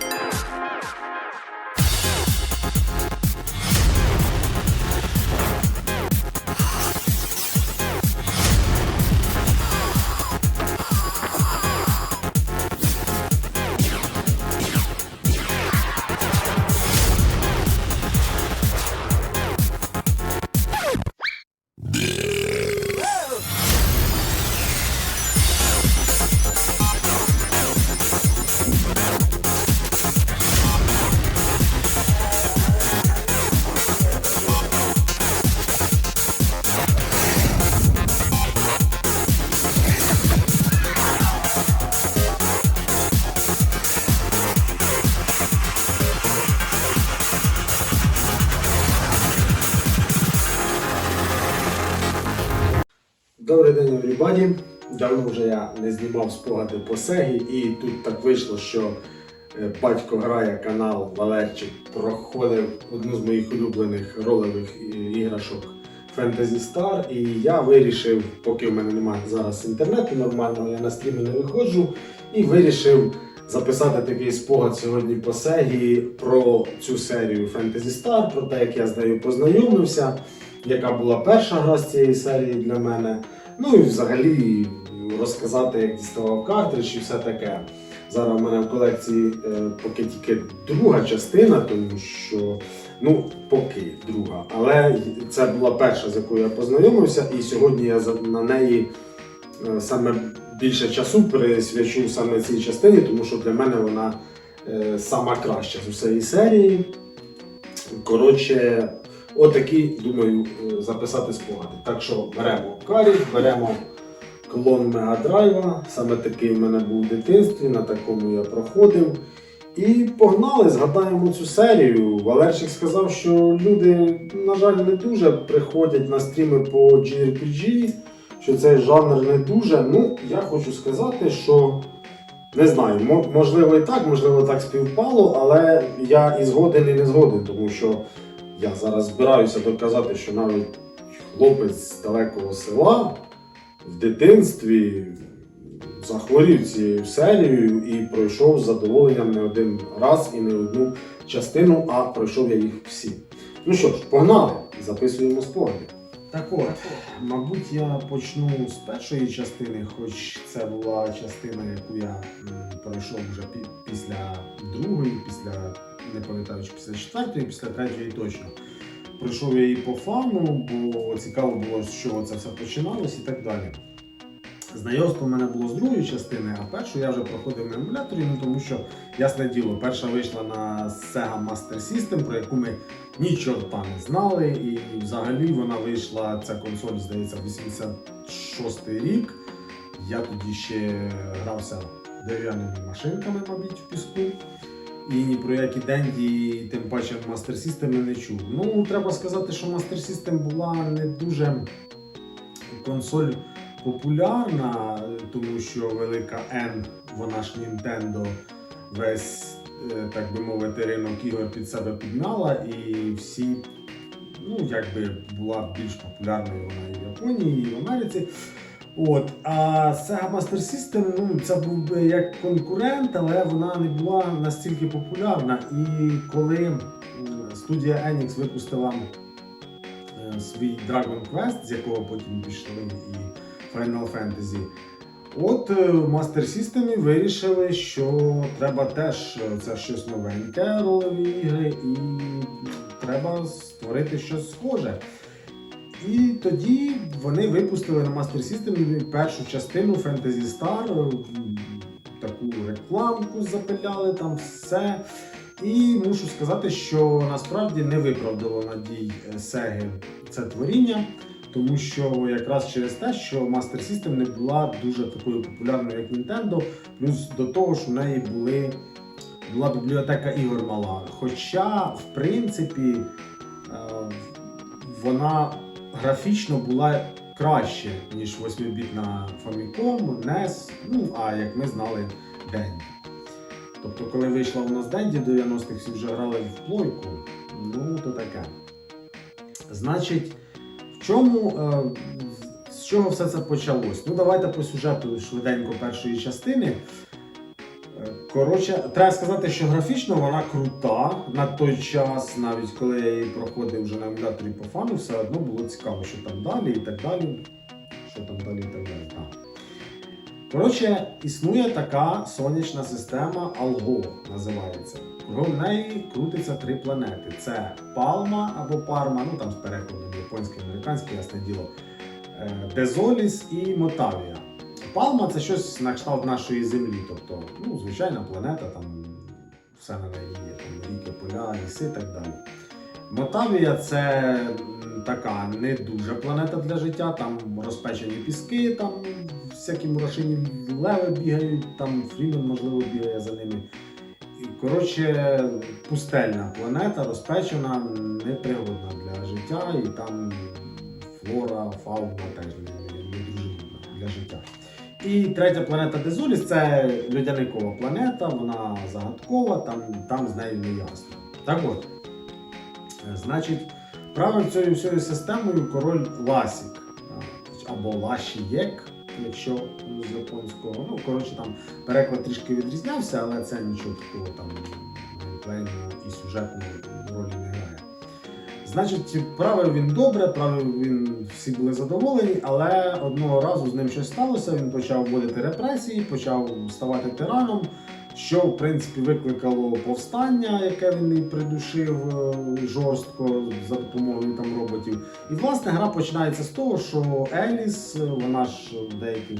Thank день. Давно вже я не знімав спогади по Сегі, і тут так вийшло, що е, батько грає канал Валерчик проходив одну з моїх улюблених ролевих іграшок Fantasy Star. І я вирішив, поки в мене немає зараз інтернету нормального, я на стріми не виходжу, і вирішив записати такий спогад сьогодні по Сегі про цю серію Fantasy Star, про те, як я з нею познайомився, яка була перша гра з цієї серії для мене. Ну і взагалі розказати, як діставав картридж і все таке. Зараз у мене в колекції е, поки тільки друга частина, тому що ну поки друга. Але це була перша, з якою я познайомився, і сьогодні я на неї е, саме більше часу присвячу саме цій частині, тому що для мене вона е, сама краща з усієї серії. Коротше, отакі, думаю, е, записати спогади. Так що беремо карі, беремо клон Мегадрайва. Саме такий в мене був в дитинстві, на такому я проходив. І погнали, згадаємо цю серію. Валерчик сказав, що люди, на жаль, не дуже приходять на стріми по JRPG, що цей жанр не дуже. Ну, я хочу сказати, що не знаю, можливо і так, можливо, так співпало, але я і згоден, і не згоден, тому що я зараз збираюся доказати, що навіть хлопець з далекого села в дитинстві захворів цією серією і пройшов з задоволенням не один раз і не одну частину, а пройшов я їх всі. Ну що ж, погнали, записуємо спогади. Так от, мабуть, я почну з першої частини, хоч це була частина, яку я пройшов вже пі- після другої, після не пам'ятаю, чи після четвертої, після третьої точно. Пройшов я її по фану, бо цікаво було, з чого це все починалось і так далі. Знайомство в мене було з другої частини, а першу я вже проходив на емуляторі, ну тому що, ясне діло, перша вийшла на Sega Master System, про яку ми ні чорта не знали. І взагалі вона вийшла, ця консоль, здається, 86 рік. Я тоді ще грався дерев'яними машинками, мабуть, в піску. І ні про які денді, тим паче Master System не чув. Ну, треба сказати, що Master System була не дуже консоль популярна, тому що велика N, вона ж Nintendo, весь, е, так би мовити, ринок ігор під себе підмяла, і всі, ну, якби була більш популярною вона і в Японії, і в Америці. От, а Sega Master System, ну, це був би як конкурент, але вона не була настільки популярна. І коли студія Enix випустила е, свій Dragon Quest, з якого потім пішли і Final Fantasy. От е, в Master System вирішили, що треба теж е, це щось новеньке, ролеві ігри, і треба створити щось схоже. І тоді вони випустили на Master System першу частину Fantasy Star, е, таку рекламку запиляли там все. І мушу сказати, що насправді не виправдало надій Сеги це творіння, тому що якраз через те, що Master System не була дуже такою популярною, як Nintendo, плюс до того, що в неї були, була бібліотека ігор мала. Хоча, в принципі, е, вона графічно була краще, ніж 8-бітна Famicom, NES, ну а як ми знали, Dendy. Тобто, коли вийшла у нас Денді 90-х, всі вже грали в плойку, ну то таке. Значить, в чому, е, з чого все це почалось? Ну, давайте по сюжету швиденько першої частини. Коротше, треба сказати, що графічно вона крута. На той час, навіть коли я її проходив вже на емуляторі по фану, все одно було цікаво, що там далі і так далі. Що там далі і так далі. Так. Коротше, існує така сонячна система Алго, називається. Кругом неї крутиться три планети: це Палма або Парма, ну там з перекладом японське, американське, ясне діло, е, Дезоліс і Мотавія. Палма це щось на кшталт нашої землі, тобто, ну, звичайна планета, там все на неї є, там ріки, поля, ліси і так далі. Мотавія це така не дуже планета для життя, там розпечені піски, там всякі мурашині леви бігають, там Фрімен, можливо, бігає за ними. Коротше, пустельна планета, розпечена, непригодна для життя, і там флора, фауна теж не, дружелюбна для життя. І третя планета Дезоліс це льодяникова планета, вона загадкова, там, там з нею не ясно. Так от, е, значить, правив цією всією системою король Ласік або Лашієк, якщо з японського. Ну, коротше, там переклад трішки відрізнявся, але це нічого такого там геймплейного і грає. Значить, правив він добре, правив він всі були задоволені, але одного разу з ним щось сталося. Він почав вводити репресії, почав ставати тираном, що в принципі викликало повстання, яке він і придушив е, жорстко за допомогою там роботів. І власне гра починається з того, що Еліс, е, вона ж в деяких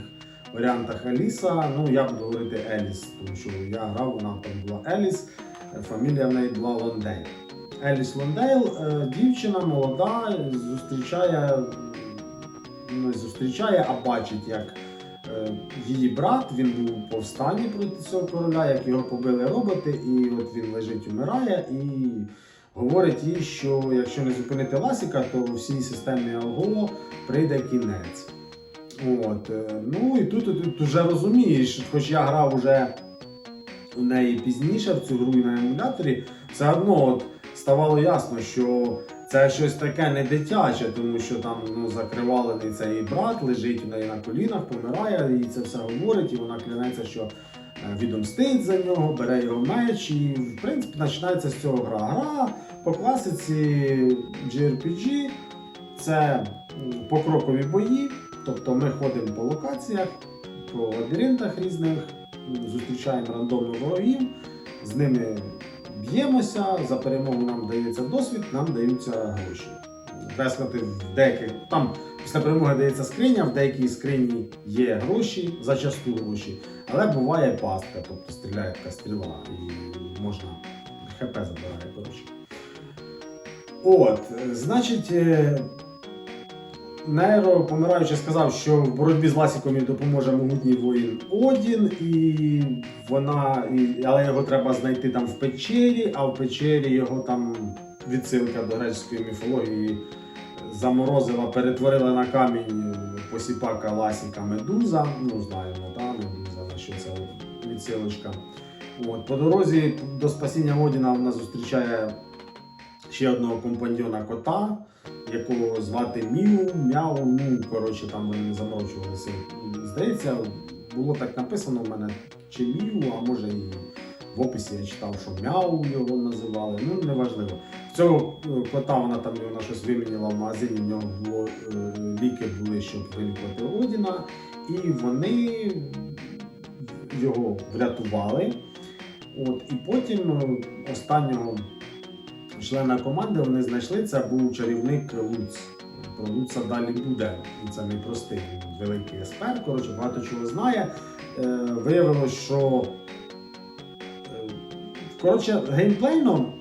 варіантах Еліса, ну я буду говорити Еліс, тому що я грав, вона там була Еліс, е, фамілія в неї була Лондейл. Еліс Лондейл, е, дівчина молода, зустрічає, не зустрічає, а бачить, як е, її брат, він був повстанні проти цього короля, як його побили роботи, і от він лежить, умирає, і говорить їй, що якщо не зупинити Ласіка, то всій системі Алго прийде кінець. От, е, ну і тут, тут вже розумієш, хоч я грав уже у неї пізніше в цю гру і на емуляторі, все одно от ставало ясно, що це щось таке не дитяче, тому що там ну, закривалений цей брат, лежить у неї на колінах, помирає, і це все говорить, і вона клянеться, що е, відомстить за нього, бере його меч, і в принципі починається з цього гра. Гра по класиці JRPG це покрокові бої, тобто ми ходимо по локаціях, по лабіринтах різних, зустрічаємо рандомно ворогів, з ними б'ємося, за перемогу нам дається досвід, нам даються гроші. Веслати в деяких там після перемоги дається скриня, в деякій скрині є гроші, зачасту гроші, але буває пастка, тобто стріляє така стріла і можна ХП забирає, гроші. От, е, значить, е, Нейро, помираючи, сказав, що в боротьбі з Ласіком допоможе могутній воїн Одін, і вона, і, але його треба знайти там в печері, а в печері його там відсилка до грецької міфології заморозила, перетворила на камінь посіпака Ласіка Медуза. Ну, знаємо, та, Медуза, що це відсилочка. От, по дорозі до спасіння Одіна вона зустрічає ще одного компаньйона кота, якого звати Міу, Мяу, ну коротше, там вони заморочувалися. Здається, було так написано в мене чи Міу, а може і в описі я читав, що Мяу його називали. Ну, неважливо. В цього е, кота вона там його щось вимінила в магазині, в нього було е, ліки були, щоб вилікувати Одіна, і вони його врятували. От, і потім е, останнього члена команди вони знайшли, це був чарівник Луц. Про Луца далі буде. Він це непростий, великий експерт, коротше, багато чого знає. Е, виявилось, що е, коротше, геймплейно,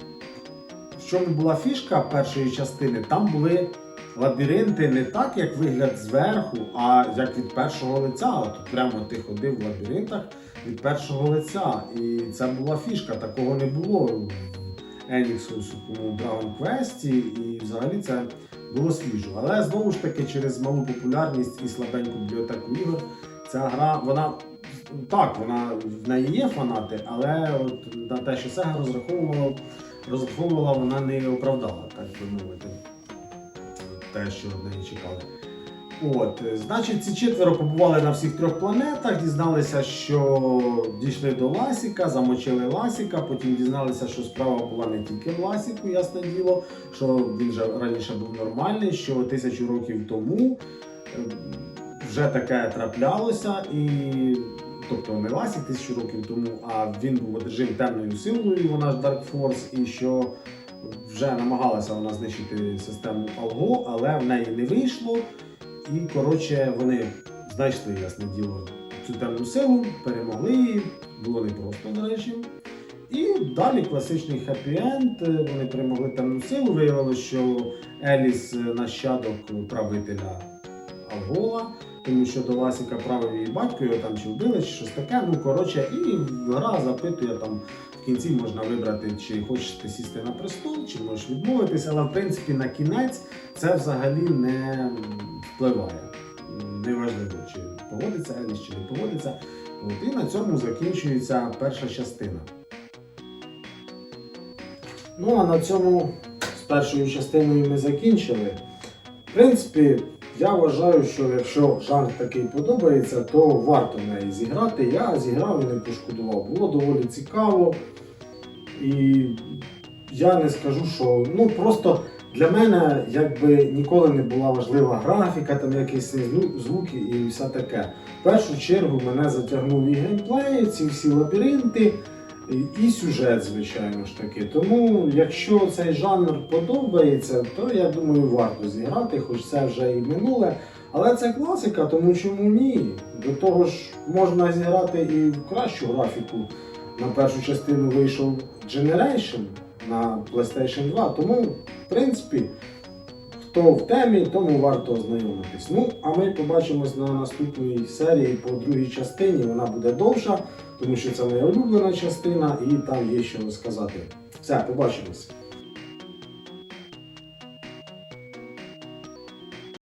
в чому була фішка першої частини, там були лабіринти не так, як вигляд зверху, а як від першого лиця. От прямо ти ходив в лабіринтах від першого лиця. І це була фішка, такого не було в Еніксовському Dragon Quest, і взагалі це було свіжо. Але знову ж таки, через малу популярність і слабеньку бібліотеку ігор, ця гра, вона так, вона в неї є фанати, але от на те, що Sega розраховувала, розраховувала, вона не оправдала, так би мовити, те, що від неї чекали. От, е, значить, ці четверо побували на всіх трьох планетах, дізналися, що дійшли до Ласіка, замочили Ласіка, потім дізналися, що справа була не тільки в Ласіку, ясне діло, що він вже раніше був нормальний, що тисячу років тому е, вже таке траплялося, і тобто не Ласік тисячу років тому, а він був одержим темною силою, вона ж Dark Force, і що вже намагалася вона знищити систему Алго, але в неї не вийшло. І коротше вони знайшли, ясне діло, цю темну силу, перемогли її, було непросто, до речі. І далі класичний хеппі-енд. Вони перемогли темну силу. Виявилося, що Еліс е, нащадок правителя Алгола, тому що до Ласіка правив її батько, його там чи вбили, чи щось таке. Ну коротше, і гра запитує там. В кінці можна вибрати, чи хочеш ти сісти на престол, чи можеш відмовитися, але в принципі на кінець це взагалі не впливає. Неважливо, чи поводиться Еліс, чи не поводиться. От, і на цьому закінчується перша частина. Ну а на цьому з першою частиною ми закінчили. В принципі, я вважаю, що якщо жанр такий подобається, то варто в неї зіграти. Я зіграв і не пошкодував. Було доволі цікаво. І я не скажу, що ну просто для мене якби ніколи не була важлива графіка, там якісь звуки і все таке. В першу чергу мене затягнув і геймплей, ці всі лабіринти, і- сюжет, звичайно ж таки. Тому, якщо цей жанр подобається, то я думаю, варто зіграти, хоч це вже і минуле. Але це класика, тому чому ні? До того ж, можна зіграти і в кращу графіку. На першу частину вийшов Generation на PlayStation 2, тому, в принципі, хто в темі, тому варто ознайомитись. Ну, а ми побачимось на наступній серії по другій частині. Вона буде довша, тому що це моя улюблена частина і там є що розказати. Все, побачимось.